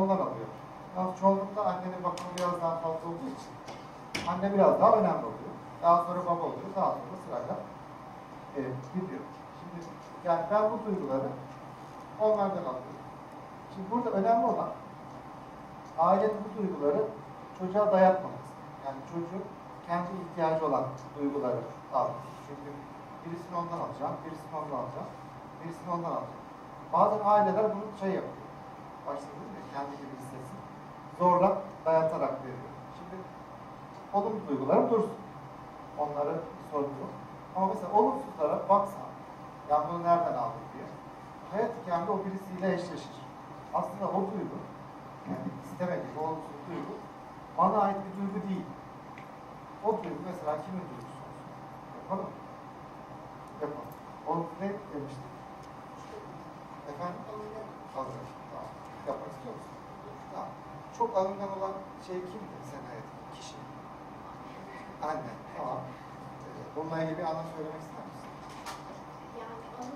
ondan alıyor. Yalnız çoğunlukla annenin bakımı biraz daha fazla olduğu için anne biraz daha önemli oluyor. Daha sonra baba oluyor. Daha sonra sırayla e, gidiyor. Şimdi yani ben bu duyguları onlardan alıyorum. Şimdi burada önemli olan ailenin bu duyguları çocuğa dayatmaması. Yani çocuk kendi ihtiyacı olan duyguları alması. Çünkü birisini ondan alacağım, birisini ondan alacağım, birisini ondan alacağım. Bazen aileler bunu şey yapıyor. Başta dedim ya, kendi gibi hissetsin. Zorla dayatarak veriyor. Şimdi olumlu duyguları dursun. Onları yok. Ama mesela olumsuzlara baksan, ya bunu nereden aldın diye. Hayat hikâmde o birisiyle eşleşir. Aslında o duygu, yani istemek gibi olumsuz duygu, bana ait bir duygu değil. O duygu mesela kimin duygusu olsun? Yapalım mı? Yapalım. Olumsuz ne demiştik? Efendim? Alıngan. Tamam. Yapmak istiyor musun? Tamam. Çok alıngan olan şey kimdi sen hayatında? Kişi. Anne. Tamam. Ee, Bununla ilgili bir anlam söylemek ister misin? Yani onu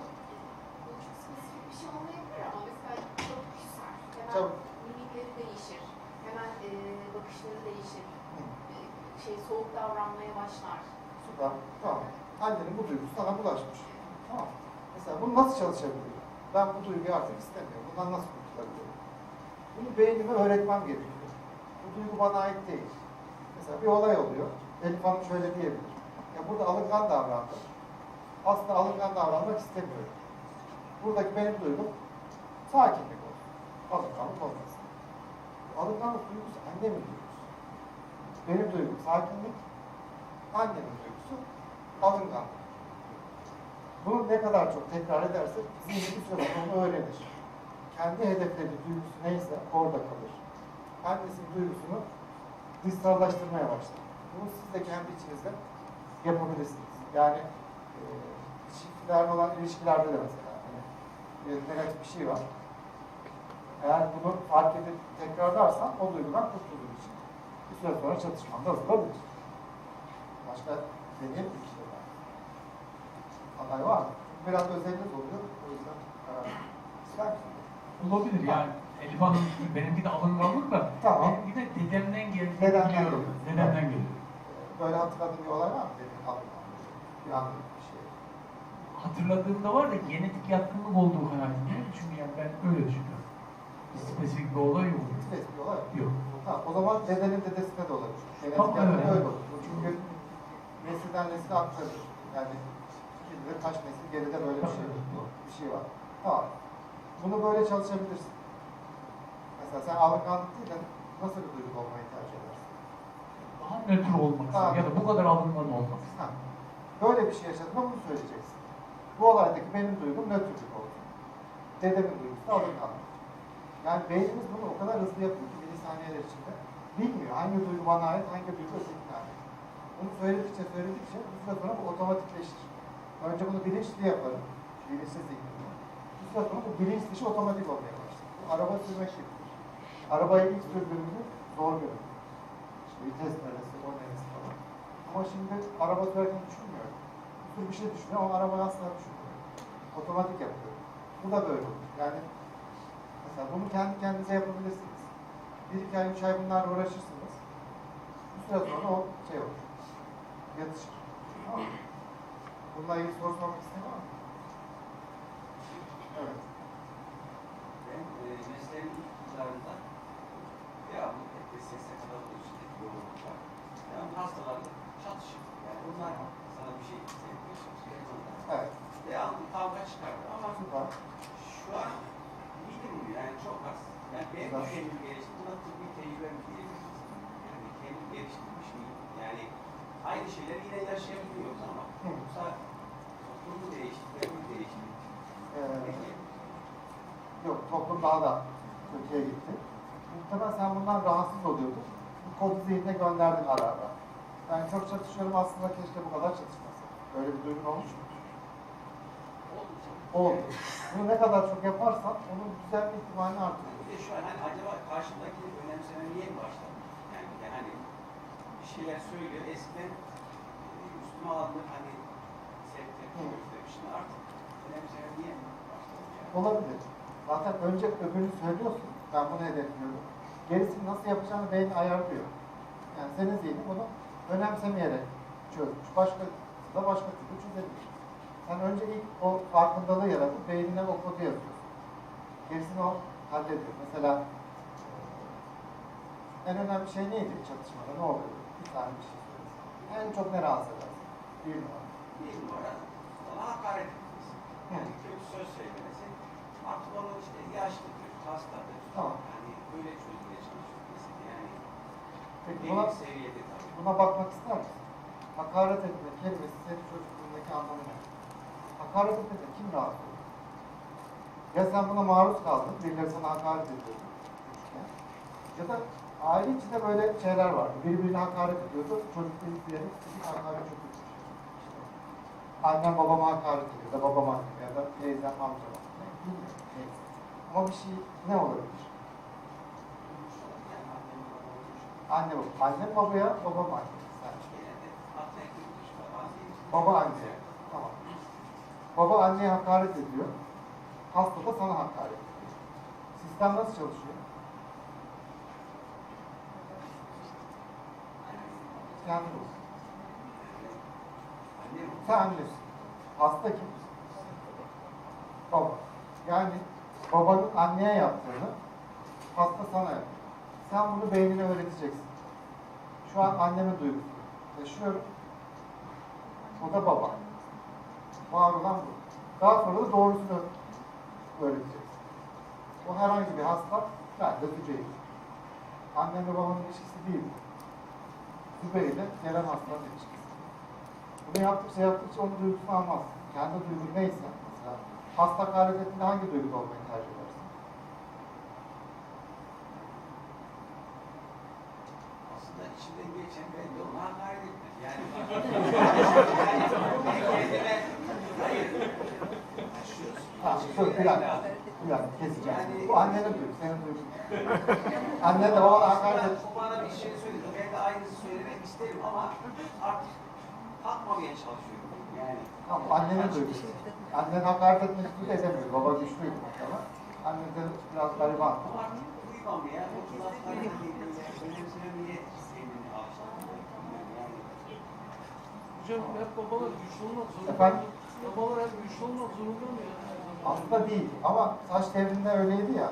bu çok spesifik bir şey olmayabilir ama mesela çok küser. Hemen Tabii. mimikleri değişir. Hemen e, bakışları değişir. Hı. E, şey soğuk davranmaya başlar. Süper. Tamam. Annenin bu duygusu sana bulaşmış. Tamam. Mesela bu nasıl çalışabilir? Ben bu duyguyu artık istemiyorum. Bundan nasıl? Bunu beynime öğretmem gerekiyor. Bu duygu bana ait değil. Mesela bir olay oluyor. Elif Hanım şöyle diyebilir. Ya burada alıngan davrandım. Aslında alıngan davranmak istemiyorum. Buradaki benim duygum sakinlik olsun. Alınganlık olmasın. Alınganlık duygusu annemin duygusu. Benim duygum sakinlik, annemin duygusu alınganlık. Bunu ne kadar çok tekrar edersek zihni bir süre öğrenir. Kendi hedeflediği duygusu neyse orada kalır. Annesinin duygusunu dışsallaştırmaya başlar. Bunu siz de kendi içinizde yapabilirsiniz. Yani e, çiftlerle olan ilişkilerde de mesela hani, negatif bir şey var. Eğer bunu fark edip tekrarlarsan o duygudan kurtulduğun için bir süre sonra çatışman da azalabilir. Başka deneyelim bir şey var. Aday var mı? Biraz özellik oluyor. O yüzden karar. İster? Olabilir yani. Elif Hanım benimki de alınganlık da Tamam. benimki de dedemden geldiğini Dedemden biliyorum. geliyor. Dedemden geliyor. Böyle hatırladığın bir olay var mı? Dedim aldım. Bir anlık bir şey. Hatırladığımda var da genetik yatkınlık olduğu kanaatindeyim. Çünkü yani ben öyle düşünüyorum. Bir spesifik bir olay yok. Stres bir olay mı? Yok. Ha, o zaman dedenin dedesine de olabilir. Genetik Tamam, evet. öyle olur. Bu Çünkü nesilden nesile aktarır. Yani kim bilir kaç nesil geride böyle bir şey, bir şey var. Tamam. Bunu böyle çalışabilirsin. Mesela sen alınganlık değil de nasıl bir duygu olmayı tercih edersin? Daha nötr olmak istiyorum. Ya da bu kadar alıngan olmak. Ha. Böyle bir şey yaşadığında bunu söyleyeceksin. Bu olaydaki benim duygum nötrlük oldu. Dedemin duygusu da alınganlık. Yani beynimiz bunu o kadar hızlı yapıyor ki milisaniyeler içinde. Bilmiyor hangi duygu bana ait, hangi duygu ötekine ait. Bunu söyledikçe söyledikçe bir süre sonra bu otomatikleşir. Önce bunu bilinçli yaparım. Bilinçli zihnimle. Süre sonra bilinç dışı otomatik olmaya başlar. Bu araba sürmek gibidir. Arabayı ilk sürdüğümüzde zor görünür. İşte vites neresi, o neresi falan. Ama şimdi araba sürerken düşünmüyorum. Bir sürü bir şey düşünüyor ama arabayı asla düşünmüyorum. Otomatik yapıyorum. Bu da böyle olur. Yani mesela bunu kendi kendinize yapabilirsiniz. Bir iki ay, üç ay bunlarla uğraşırsınız. Bir süre sonra o şey olur. Yatışır. Tamam mı? Bununla ilgili soru sormak mı? Evet. E, mesleğin ilk yıllarında devamlı hep de SSK'da bu şiddetli yoğunluklar. Yani hastalarla çatışır. Yani sana bir şey hissetmeye çalışıyor. Evet. Devamlı kavga çıkardı ama Süper. şu an bilmiyorum yani çok az. Yani benim Güzel. kendim geliştim. Buna tıbbi tecrübem diyebiliriz. Yani kendim geliştirmiş miyim? Yani aynı şeyleri yine yaşayabiliyoruz ama Hı. yoksa toplumu değiştirmek, değiştirmek. Ee, yok toplum daha da kötüye gitti. Muhtemelen sen bundan rahatsız oluyordun. Bu kodu zihnine gönderdin ara ara. Ben çok çatışıyorum aslında keşke bu kadar çatışmasın. Böyle bir duygun olmuş mu? Oldu. Bunu ne kadar çok yaparsan onun düzelme ihtimalini artırıyor. Bir de şu an hani acaba karşımdaki önemsemeye mi başladı? Yani de hani bir şeyler söylüyor. Eskiden e, üstüme alınır hani sevk tepki Hı. göstermiştim. Artık Olabilir. Zaten önce öbürünü söylüyorsun. Ben bunu hedefliyorum. Gerisini nasıl yapacağını beyin ayarlıyor. Yani senin zihnin bunu önemsemeyerek çözmüş. Başka da başka türlü çözebilir. Sen önce ilk o farkındalığı yaratıp beynine o kodu yazıyorsun. Gerisini o hallediyor. Mesela en önemli şey neydi çatışmada? Ne oluyor? Bir tane bir şey. En çok ne rahatsız edersin? Bir numara. Bir numara sana hakaret Yani kötü söz söylemesi. Artık onu işte yaşlıdır, hastadır. Tamam. Yani böyle çözmeye çalışıyor mesela. Yani Peki buna, seviyede tabii. buna bakmak ister misin? Hakaret etme kelimesi senin çocukluğundaki anlamı ne? Hakaret etmekle kim rahatsız olur? Ya sen buna maruz kaldın, birileri sana hakaret küçükken. Ya da aile içinde böyle şeyler vardı. Birbirine hakaret ediyordu, çocuk bir yere hakaret çok annem babama hakaret ediyor, da babam anneme ya da teyzem neyse. Ama bir şey ne olabilir? Anne baba. Annem babaya, babam anne. Baba anne. Tamam. Baba anneye hakaret ediyor. Hasta da sana hakaret ediyor. Sistem nasıl çalışıyor? Annem Sen annesin. Hasta kim? Baba. Yani babanın anneye yaptığını hasta sana yapıyor. Sen bunu beynine öğreteceksin. Şu an annemin duygusu. Yaşıyorum. O da baba. Var olan bu. Daha sonra da doğrusunu öğreteceksin. O herhangi bir hasta, ben de Zübeyir. Annem ve babanın ilişkisi değil bu. Zübeyir ile gelen hastanın ilişkisi. Bunu yaptıkça yaptıkça onun duygusunu almazsın. Kendi duygun neyse hasta ettiğinde hangi duyguda olmayı tercih edersin? aslında içinden geçen ben de ona hakaret etmez. Yani yani kendime hayır. Şu, Ha, dur bir dakika. Bir dakika keseceğim. Bu annenin duygusu, senin duygun. Anne de babana hakaret et. O bana bir şey söyledi. Ben de aynısını söylemek isterim ama artık takmamaya çalışıyorum. Tamam, annenin duygusu. Annen hakaret etmek istiyor, edemiyor. Baba güçlüydü mesela. Anne de biraz gariban. ama Hocam hep babalar güçlü olmak zorunda. Efendim? Babalar hep güçlü olmak zorunda mı ya? Aslında değil ama saç devrinde öyleydi ya.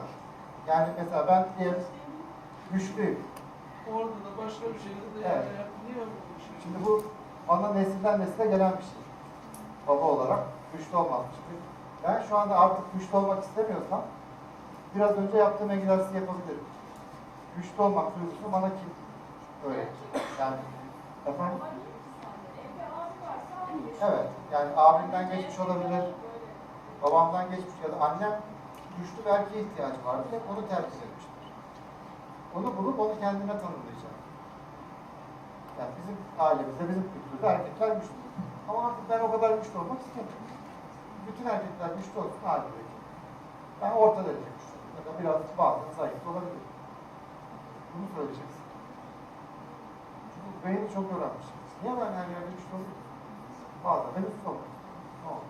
Yani mesela ben diyelim güçlüyüm. Orada da başka bir şeyde de Evet. yani şey? Şimdi bu bana nesilden nesile gelen bir şey. Baba olarak güçlü olmak. Çünkü ben şu anda artık güçlü olmak istemiyorsam biraz önce yaptığım egzersizi yapabilirim. Güçlü olmak duygusunu bana kim öğretti? Yani efendim? Evet. Yani abimden geçmiş olabilir, babamdan geçmiş ya da annem güçlü bir erkeğe ihtiyacı vardı. Hep onu tercih etmiştir. Onu bulup onu kendine tanımlayacak. Yani bizim ailemizde, bizim kültürde erkekler güçlü. Ama artık ben o kadar güçlü olmak istemiyorum. Bütün erkekler güçlü olsun halindeki. Ben orta derece güçlü. Ya da biraz bazen zayıf olabilir. Bunu söyleyeceksin. Çünkü beyni çok öğrenmiş. Niye ben her yerde güçlü olayım? Bazen de güçlü olayım. Olur?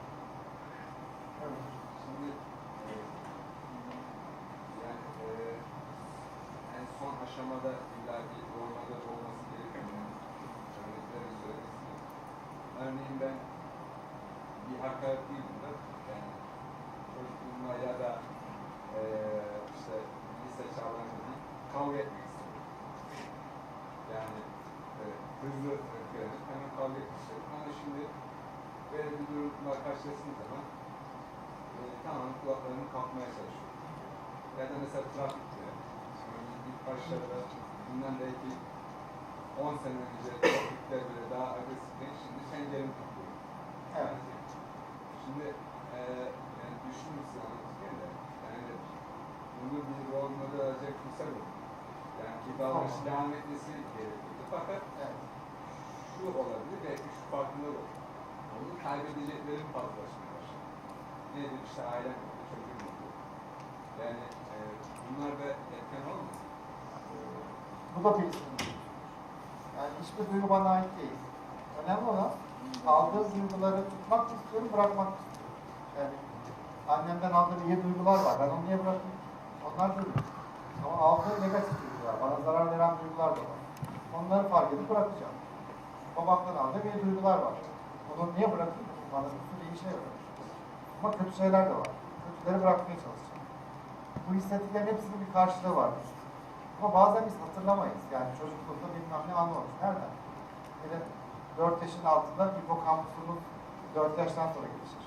Evet. Şimdi e, yani e, en son aşamada illa bir normada olması gerekmiyor. Örneklerin söylemesi. Örneğin ben bir hakaret değil bunlar. Yani çocukluğumda ya da e, işte lise çağlarında kavga etmek istiyorum. Yani e, hızlı öfkelenip hemen kavga etmek istiyorum. Ama şimdi böyle bir durumla karşılaştığım zaman e, tamamen kulaklarını kapmaya çalışıyor. Ya da mesela trafikte, şimdi ilk başlarda bundan belki 10 sene önce trafikte böyle daha agresifken şimdi çengelimi kapıyorum. Evet. Şimdi e, yani düşünmüşsün anlatırken de yani bunu bir rol model alacak kimse yok. Yani bu davranış devam etmesi gerekiyordu. Fakat Evet. şu olabilir, belki şu farkındalık olur. Onu kaybedeceklerin fazlalaşmaya başladı. Nedir işte ailem oldu, çocuğum oldu. Yani e, bunlar da etken olmasın. E, Bu da duygusu. Yani hiçbir duygu bana ait değil. Önemli olan aldığım duyguları tutmak istiyorum, bırakmak istiyorum. Yani annemden aldığım iyi duygular var. Ben onu niye bırakayım? Onlar duygu. Ama negatif duygular, bana zarar veren duygular da var. Onları fark edip bırakacağım. Babamdan aldığım iyi duygular var. Onu niye bırakayım? Bana bir sürü iyi şey var. Ama kötü şeyler de var. Kötüleri bırakmaya çalışacağım. Bu hissettiklerin hepsinin bir karşılığı var. Ama bazen biz hatırlamayız. Yani çocukluğunda bilmem ne anlamış. Nereden? De 4 yaşın altında hipokampusumuz 4 yaştan sonra gelişir.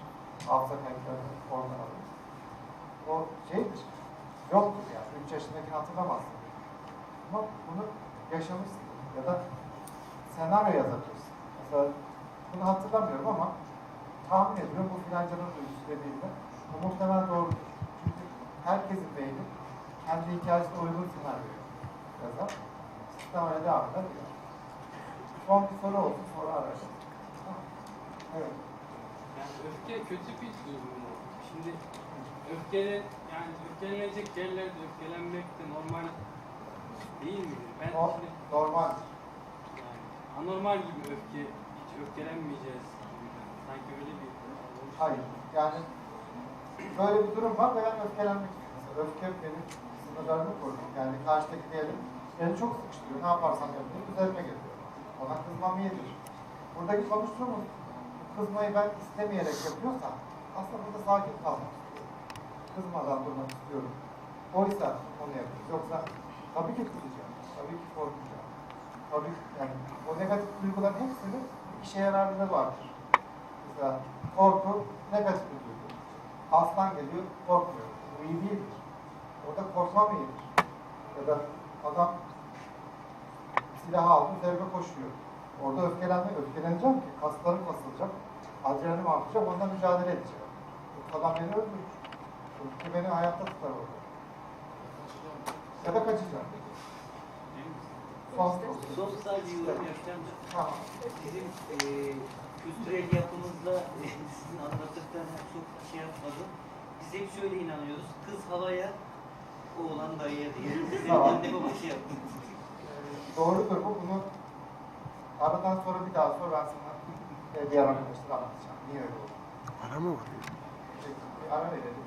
Hafıza kayıtlarını oradan alırız. O şeydir. Yoktur yani. 3 yaşındakini hatırlamazsın. Ama bunu yaşamışsın. Ya da senaryo yazabilirsin. Mesela bunu hatırlamıyorum ama tahmin ediyorum bu filancanın duygusu dediğimde bu muhtemelen doğrudur. Çünkü herkesin beyni kendi hikayesine uygun senaryo yazar. Sistem öyle devam eder. Son bir soru olsun sonra. Tamam. Evet. Yani öfke kötü bir duygu mu? Şimdi öfkele yani öfkelenecek yerlerde öfkelenmek de normal değil midir? Ben O şimdi normal. yani anormal gibi öfke hiç öfkelenmeyeceğiz. Sanki öyle bir Hayır. Yani böyle bir durum var ve ben öfkelenmek istiyorum. Öfke benim sınırlarımı koruyor. Yani karşıdaki diyelim beni çok sıkıştırıyor. Ne yaparsam yapayım üzerime geliyor. Ona kızmam iyidir. Buradaki konuştuğumuz kızmayı ben istemeyerek yapıyorsam aslında burada sakin kalmak istiyorum. Kızmadan durmak istiyorum. Oysa onu yapıyoruz. Yoksa tabii ki kızacağım. Tabii ki korkacağım. Tabii yani o negatif duyguların hepsinin işe yararlığı vardır. Mesela korku negatif bir duygu. Aslan geliyor, korkmuyor. Bu iyi değildir. Orada korkmam iyidir. Ya da adam silahı aldı, üzerime koşuyor. Orada öfkelenme, öfkeleneceğim ki kaslarım kasılacak, adrenalin artacak, ondan mücadele edeceğim. Adam beni öldürür. Öfke beni hayatta tutar orada. Son Son sadece yorum yapacağım. Bizim e, kültürel yapımızla e, sizin anlattıklarına çok şey yapmadım. Biz hep şöyle inanıyoruz. Kız havaya, oğlan dayıya diye. Bizim Tamam. anne baba şey yaptı. Doğrudur bu. Bunu aradan sonra bir daha sonra ben sana e, diğer arkadaşlara anlatacağım. Niye öyle oldu? Para mı var? Bir ara verelim.